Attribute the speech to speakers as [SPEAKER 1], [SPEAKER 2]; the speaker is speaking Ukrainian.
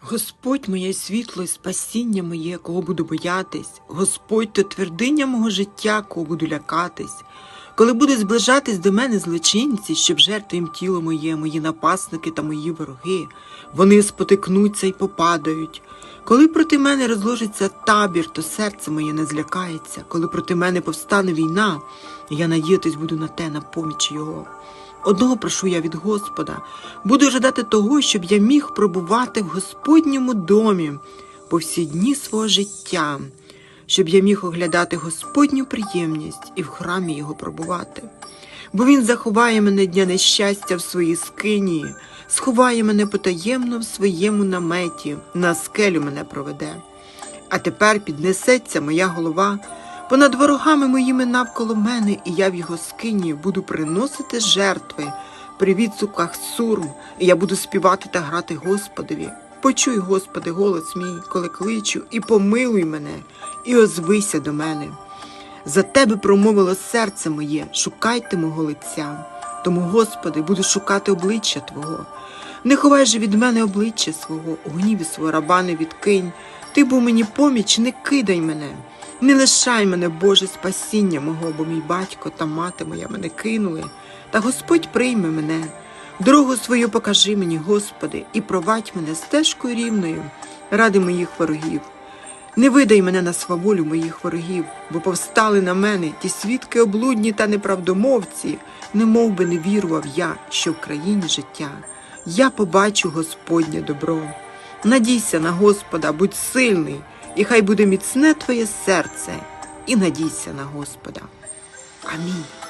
[SPEAKER 1] Господь моє світло і спасіння моє, кого буду боятись, Господь то твердиня мого життя, кого буду лякатись. Коли будуть зближатись до мене злочинці, щоб жертви їм тіло моє, мої напасники та мої вороги, вони спотикнуться і попадають. Коли проти мене розложиться табір, то серце моє не злякається. Коли проти мене повстане війна, я надіятись буду на те, на поміч його. Одного прошу я від Господа, буду жадати того, щоб я міг пробувати в Господньому домі по всі дні свого життя, щоб я міг оглядати Господню приємність і в храмі його пробувати. Бо він заховає мене дня нещастя в своїй скині, сховає мене потаємно в своєму наметі, на скелю мене проведе. А тепер піднесеться моя голова понад ворогами моїми навколо мене, і я в його скині буду приносити жертви при відсуках сурм, і я буду співати та грати Господові. Почуй, Господи, голос мій, коли кличу, і помилуй мене, і озвися до мене. За тебе промовило серце моє, шукайте мого лиця. Тому, Господи, буду шукати обличчя Твого. Не ховай же від мене обличчя свого, у гніві свого раба не відкинь. Ти був мені поміч, не кидай мене. Не лишай мене, Боже, спасіння мого, бо мій батько та мати моя мене кинули. Та Господь прийме мене. Дорогу свою покажи мені, Господи, і провадь мене стежкою рівною ради моїх ворогів. Не видай мене на сваволю моїх ворогів, бо повстали на мене ті свідки облудні та неправдомовці, не мов би не вірував я, що в країні життя. Я побачу Господнє добро. Надійся на Господа, будь сильний, і хай буде міцне твоє серце, і надійся на Господа. Амінь.